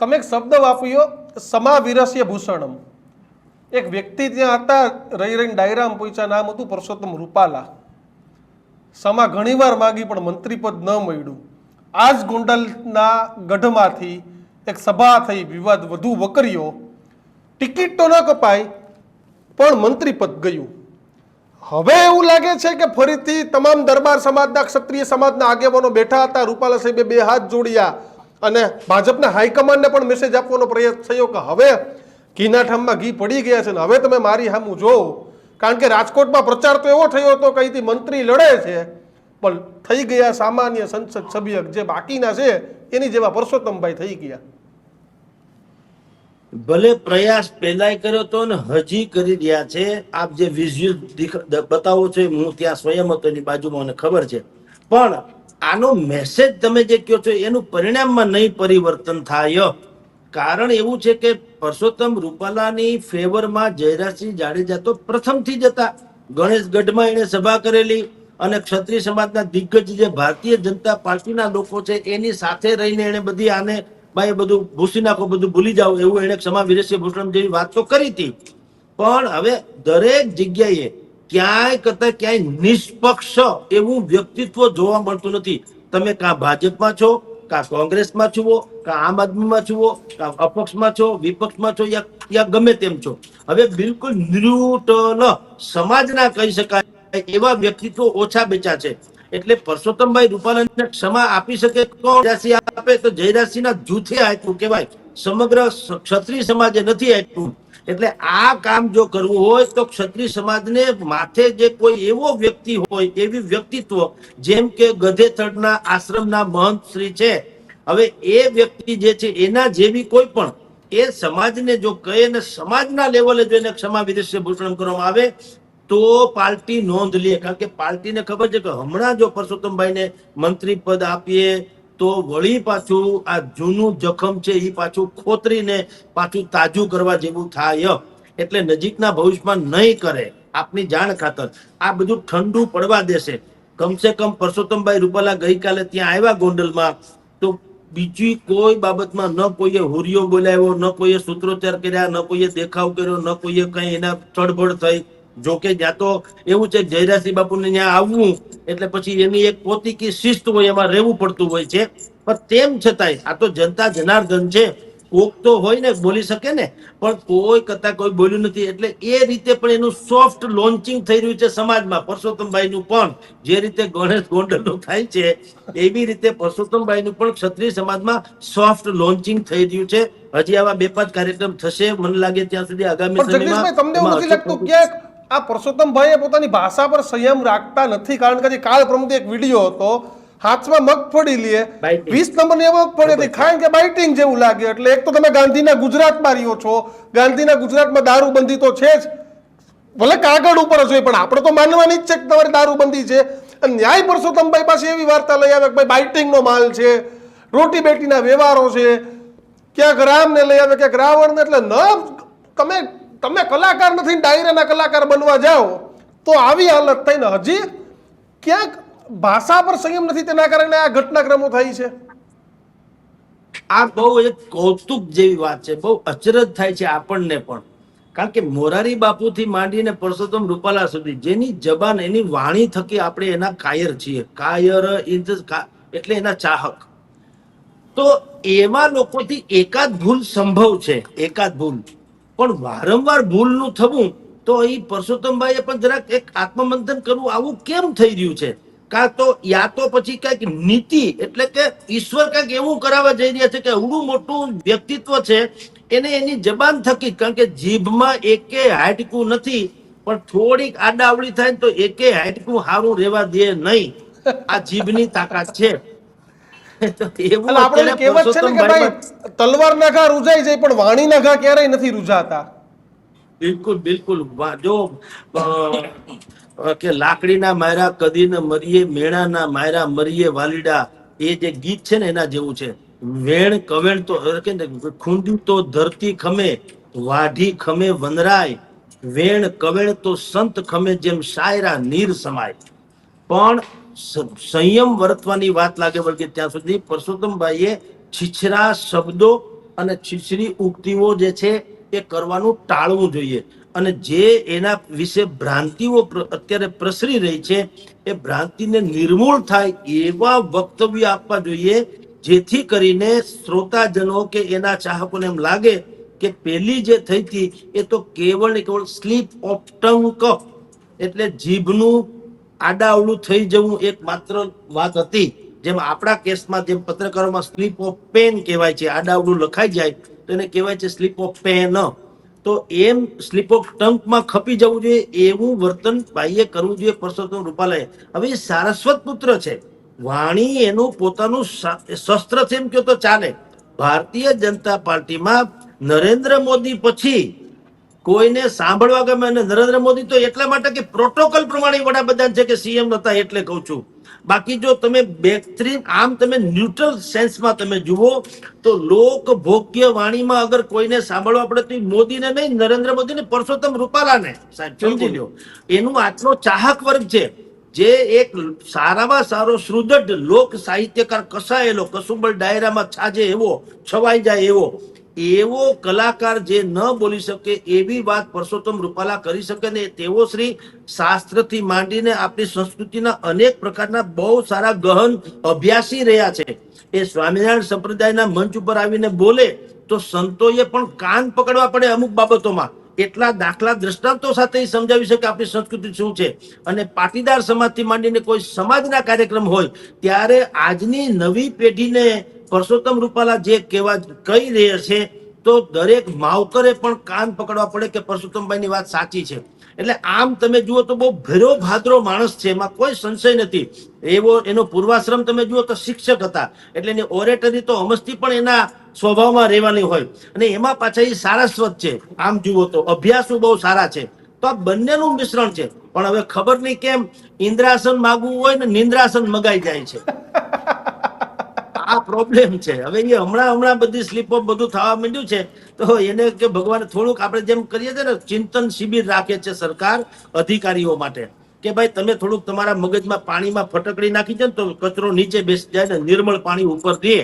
તમે એક શબ્દ વાપર્યો, સમાવિરસ્ય ભૂષણમ. એક વ્યક્તિ ત્યાં હતા, રહી રહીને ડાયરામ પહોંચ્યા, નામ હતું પરસોત્તમ રૂપાલા. સમા ઘણીવાર માગી, પણ મંત્રીપદ ન મળ્યું. આ જ ગોંડલના ગઢમાંથી એક સભા થઈ, વિવાદ વધુ વકર્યો. ટિકિટ તો ન કપાય પણ મંત્રીપદ ગયું. હવે એવું લાગે છે કે ફરીથી તમામ દરબાર સમાજના ક્ષત્રિય સમાજના આગેવાનો બેઠા હતા, રૂપાલા સાહેબે બે હાથ જોડ્યા. અને ભાજપના હાઈકમાન્ડને પણ મેસેજ આપવાનો પ્રયાસ થયો કે હવે ઘીના ઠામમાં ઘી પડી ગયા છે ને હવે તમે મારી સામું જોવો કારણ કે રાજકોટમાં પ્રચાર તો એવો થયો હતો કે અહીંથી મંત્રી લડે છે. પણ થઈ ગયા સામાન્ય સંસદ સભ્ય જે બાકીના છે, એની જેવા પરસોત્તમભાઈ થઈ ગયા. ભલે પ્રયાસ પહેલાય કર્યો તો ને હજી કરી રહ્યા છે. આપ જે વિઝ્યુઅલ બતાવો છો હું ત્યાં સ્વયં હતો એની બાજુમાં મને ખબર છે. પણ આનો મેસેજ તમે જે કહો છો એનું પરિણામમાં નહીં પરિવર્તન થાય. કારણ એવું છે કે પરસોત્તમ રૂપાલાની ફેવરમાં જયરાજસિંહ જાડેજા તો પ્રથમથી જ હતા. ગણેશગઢમાં એને સભા કરેલી અને ક્ષત્રિય સમાજના દિગ્ગજ જે ભારતીય જનતા પાર્ટીના લોકો છે એની સાથે રહીને એને બધી આને ભાઈ બધું ભૂસી નાખો, બધું ભૂલી જાઓ એવું એને ક્ષમા વિરસ્ય ભૂષણ જેવી વાત તો કરી હતી. પણ હવે દરેક જગ્યાએ ક્યાંય કરતા ક્યાંય નિષ્પક્ષ એવું વ્યક્તિત્વ જોવા મળતું નથી. તમે કાં ભાજપમાં છો, કાં કોંગ્રેસમાં છો, કાં આમ આદમીમાં છો, કાં અપક્ષમાં છો, વિપક્ષમાં છો યા ગમે તેમ છો. હવે બિલકુલ ન્યુટ્રલ સમાજના કહી શકાય એવા વ્યક્તિત્વ ઓછા બેચા છે. એટલે પરસોત્તમભાઈ રૂપાલાને ક્ષમા આપી શકે કોણ? રાશિ આપે તો જયરાજસિંહના જૂથે આપ્યું કહેવાય. સમગ્ર ક્ષત્રિય સમાજે નથી આપ્યું. એટલે આ કામ જો કરવું હોય તો ક્ષત્રિય સમાજને માથે જે કોઈ એવો વ્યક્તિ હોય, એવી વ્યક્તિત્વ, જેમ કે ગધેથડના આશ્રમના મહંત શ્રી છે, હવે એ વ્યક્તિ જે છે, એના જેવી કોઈ પણ, એ સમાજને જો કહે ને સમાજના લેવલે જો એને ક્ષમા વિદેશ ભૂષણ કરવામાં આવે, તો પાર્ટી નોંધ લે. કારણ કે પાર્ટીને ખબર છે કે હમણાં જો પરસોત્તમભાઈને મંત્રી પદ આપીએ તો વળી પાછું આ જૂનું જખમ છે એ પાછું ખોતરીને પાછું તાજું કરવા જેવું થાય. એટલે નજીકના ભવિષ્યમાં નહીં કરે, આપની જાણ ખાતર. આ બધું ઠંડુ પડવા દેશે. કમસે કમ પરસોત્તમભાઈ રૂપાલા ગઈકાલે ત્યાં આવ્યા ગોંડલમાં. તો બીજી કોઈ બાબતમાં ન કોઈએ હુરિયો બોલાવ્યો, ન કોઈએ સૂત્રોચ્ચાર કર્યા, ન કોઈએ દેખાવ કર્યો, ન કોઈએ કઈ એના ચડબડ થઈ જોકે જ્યાં તો એવું છે કે જયરાજસિંહ બાપુને ત્યાં આવવું એટલે પછી એની એક પોતીકી શિસ્ત હોય એમાં રહેવું પડતું હોય છે. પણ તેમ છતાંય આ તો જનતા જનાર્દન છે. કોક તો હોય ને બોલી શકે ને પણ કોઈ કરતા કોઈ બોલ્યું નથી. એટલે એ રીતે પણ એનું સોફ્ટ લોન્ચિંગ થઈ રહ્યું છે સમાજમાં. પરસોત્તમભાઈ નું પણ જે રીતે ગણેશ ગોંડલ થાય છે એવી રીતે પરસોત્તમભાઈ નું પણ ક્ષત્રિય સમાજમાં સોફ્ટ લોન્ચિંગ થઈ રહ્યું છે. હજી આવા બે પાંચ કાર્યક્રમ થશે મને લાગે ત્યાં સુધી આગામી સમયમાં તમને એવું નથી લાગતું ક્યાંક આ પરસોત્તમભાઈએ પોતાની ભાષા પર સંયમ રાખતા નથી કારણ કે કાળ પ્રમુખ એક વીડિયો હતો હાથમાં મગફળી લે. વીસ નંબરની મગફળી હતી ખાય કે બાઇટિંગ જેવું લાગે એટલે એક તો તમે ગાંધીના ગુજરાતમાં રહ્યો છો ગાંધીના ગુજરાતમાં દારૂબંધી તો છે જ. ભલે કાગળ ઉપર જ હોય પણ આપણે તો માનવાની જ છે કે તમારી દારૂબંધી છે. અને ન્યાય પરસોત્તમભાઈ પાસે એવી વાર્તા લઈ આવે કે ભાઈ બાઇટિંગનો માલ છે રોટી બેટીના વ્યવહારો છે. ક્યાંક રામને લઈ આવે ક્યાંક રાવણને એટલે ન તમે તમે કલાકાર નથી ડાયરાના કલાકાર બનવા જાઓ, તો આવી હાલત થઈને હજી ક્યાંક ભાષા પર સંયમ નથી, તેના કારણે આ ઘટનાક્રમો થાય છે. આ બહુ એક કૌતુક જેવી વાત છે, બહુ અચરજ થાય છે આપણને પણ. કારણ કે મોરારી બાપુથી માંડીને પરસોત્તમ રૂપાલા સુધી જેની જબાન, એની વાણી થકી આપણે એના કાયર છીએ. કાયર ઇન એટલે એના ચાહક. તો એવા લોકોથી એકાદ ભૂલ સંભવ છે, એકાદ ભૂલ. પણ વારંવાર ભૂલનું થવું તો એ પરસોત્તમભાઈએ પણ જરાક એક આત્મમંથન કરવું આવું કેમ થઈ રહ્યું છે? કાં તો યા તો પછી કંઈક નીતિ એટલે કે ઈશ્વર કંઈક એવું કરાવવા જઈ રહ્યા છે કે એવડું મોટું વ્યક્તિત્વ છે, એને એની જબાન થકી, કારણ કે જીભમાં એકે હાટકું નથી, પણ થોડીક આડાવડી થાય તો એકે હાટકું સારું રહેવા દે નહીં. આ જીભની તાકાત છે. એવું આપણે કહેવત છે ને કે ભાઈ તલવાર તલવારના ઘા રૂજાઈ જાય પણ વાણીના ઘા ક્યારેય નથી રૂજાતા. બિલકુલ બિલકુલ. જો કે લાકડીના માયરા કદી ન મરીએ મેણાના માયરા મરીએ વાલીડા એ જે ગીત છે ને એના જેવું છે. વેણ કવેણ તો કે ને, ખૂંદ્યું તો ધરતી ખમે વાઢી ખમે વનરાય વેણ કવેણ તો સંત ખમે જેમ શાયરા નીર સમાય. પણ સંયમ વર્તવાની વાત લાગે વળગે ત્યાં સુધી. પરસોત્તમભાઈએ છીછરા શબ્દો અને છીછરી ઉક્તિઓ જે છે એ કરવાનું ટાળવું જોઈએ. અને જે એના વિશે ભ્રાંતિઓ અત્યારે પ્રસરી રહી છે, એ ભ્રાંતિને નિર્મૂળ થાય એવા વક્તવ્ય આપવા જોઈએ, જેથી કરીને શ્રોતાજનો કે એના ચાહકોને એમ લાગે કે પેલી જે થઈ હતી એ તો કેવળ ને કેવળ સ્લીપ ઓફ ટંક એટલે જીભનું આડાઅવળું થઈ જવું એક માત્ર વાત હતી. જેમ આપણા કેસમાં જેમ પત્રકારોમાં સ્લીપ ઓફ પેન કહેવાય છે આડાઅવળું લખાઈ જાય, તો એને કહેવાય છે સ્લીપ ઓફ પેન તો એમ સ્લીપ ઓફ ટંકમાં ખપી જવું જોઈએ, એવું વર્તન ભાઈએ કરવું જોઈએ પરસોત્તમ રૂપાલાએ. હવે સારસ્વત પુત્ર છે. વાણી એનું પોતાનું શસ્ત્ર છે એમ કહો તો ચાલે. ભારતીય જનતા પાર્ટીમાં નરેન્દ્ર મોદી પછી કોઈને સાંભળવા ગમે અને નરેન્દ્ર મોદી તો એટલા માટે કે પ્રોટોકોલ પ્રમાણે વડાપ્રધાન છે કે સીએમ હતા એટલે કહું છું. બાકી જો તમે બેહતરીન આમ તમે ન્યુટ્રલ સેન્સમાં તમે જુઓ તો લોક ભોગ્ય વાણીમાં અગર કોઈને સાંભળવા પડે તો મોદીને નહીં નરેન્દ્ર મોદીને પરસોત્તમ રૂપાલાને સાહેબ સમજી લ્યો. એનું આટલો ચાહક વર્ગ છે જે એક સારામાં સારો સુદૃઢ લોક સાહિત્યકાર કસાયેલો કસુંબલ ડાયરામાં છાજે એવો છવાઈ જાય એવો એવો કલાકાર જે ન બોલી શકે એવી વાત પરસોત્તમ રૂપાલા કરી શકે ને તેઓ શ્રી શાસ્ત્રથી માંડીને આપણી સંસ્કૃતિના અનેક પ્રકારના બહુ સારા ગહન અભ્યાસી રહ્યા છે. એ સ્વામિનારાયણ સંપ્રદાયના મંચ ઉપર આવીને બોલે તો સંતોએ પણ કાન પકડવા પડે અમુક બાબતોમાં. એટલા દાખલા દ્રષ્ટાંતો સાથે સમજાવી શકે આપણી સંસ્કૃતિ શું છે. અને પાટીદાર સમાજથી માંડીને કોઈ સમાજના કાર્યક્રમ હોય, ત્યારે આજની નવી પેઢીને પરસોત્તમ રૂપાલા જે કહેવા કહી રહ્યા છે, તો દરેક માવકરે પણ કાન પકડવા પડે કે પરસોત્તમભાઈની વાત સાચી છે. એટલે આમ તમે જુઓ તો બહુ ભેરો ભાદરો માણસ છે, એમાં કોઈ સંશય નથી. એવો એનો પૂર્વાશ્રમ તમે જુઓ તો શિક્ષક હતા, એટલે એની ઓરેટરી તો અમસ્તી પણ એના સ્વભાવમાં રહેવાની હોય. અને એમાં પાછા એ સારસ્વત છે. આમ જુઓ તો અભ્યાસો બહુ સારા છે. તો આ બંનેનું મિશ્રણ છે. પણ હવે ખબર નહીં કેમ, ઇન્દ્રાસન માગવું હોય ને નિંદ્રાસન મગાઈ જાય છે. આ પ્રોબ્લેમ છે. હવે એ હમણાં હમણાં બધી સ્લીપો બધું થવા માંડ્યું છે. તો એને કે ભગવાન થોડુંક આપણે જેમ કરીએ છીએ ને, ચિંતન શિબિર રાખે છે સરકાર અધિકારીઓ માટે. કે ભાઈ તમે થોડુંક તમારા મગજમાં પાણીમાં ફટકડી નાખી છે ને, તો કચરો નીચે બેસી જાય ને, નિર્મળ પાણી ઉપર દે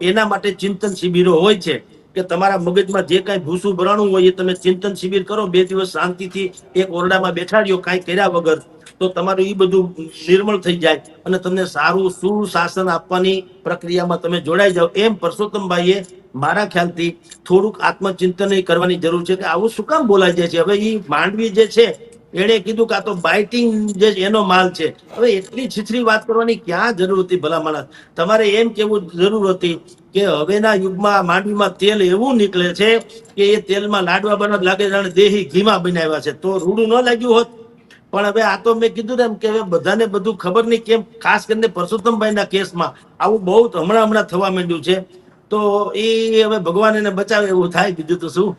એના માટે ચિંતન શિબિરો હોય છે. કે તમારા મગજમાં જે કાંઈ ભૂસું ભરાણું હોય એ તમે ચિંતન શિબિર કરો, બે દિવસ શાંતિથી એક ઓરડામાં બેઠાડ્યો, કાંઈ કર્યા વગર, તો તમારું એ બધું નિર્મળ થઈ જાય અને તમને સારું સુશાસન આપવાની પ્રક્રિયામાં તમે જોડાઈ જાઓ. એમ પરસોત્તમભાઈએ મારા ખ્યાલથી થોડુંક આત્મચિંતન કરવાની જરૂર છે કે આવું શું કામ બોલાઈ જાય છે? હવે એ માંડવી જે છે એણે કીધું કે આ તો બાઇટિંગ જે એનો માલ છે. હવે એટલી છીછરી વાત કરવાની ક્યાં જરૂર હતી ભલા માણસ? તમારે એમ કેવું જરૂર હતી કે હવેના યુગમાં માંડવીમાં તેલ એવું નીકળે છે કે એ તેલમાં લાડવા બનાવ લાગે જાણે દેહી ઘીમાં બનાવ્યા છે. તો રૂડું ન લાગ્યું હોત. પણ હવે આ તો મેં કીધું ને એમ કે હવે બધાને બધું ખબર નહીં કેમ, ખાસ કરીને પરસોત્તમભાઈના કેસમાં. આવું બહુ હમણાં હમણાં થવા માંડ્યું છે. તો એ હવે ભગવાન એને બચાવે એવું થાય બીજું તો શું?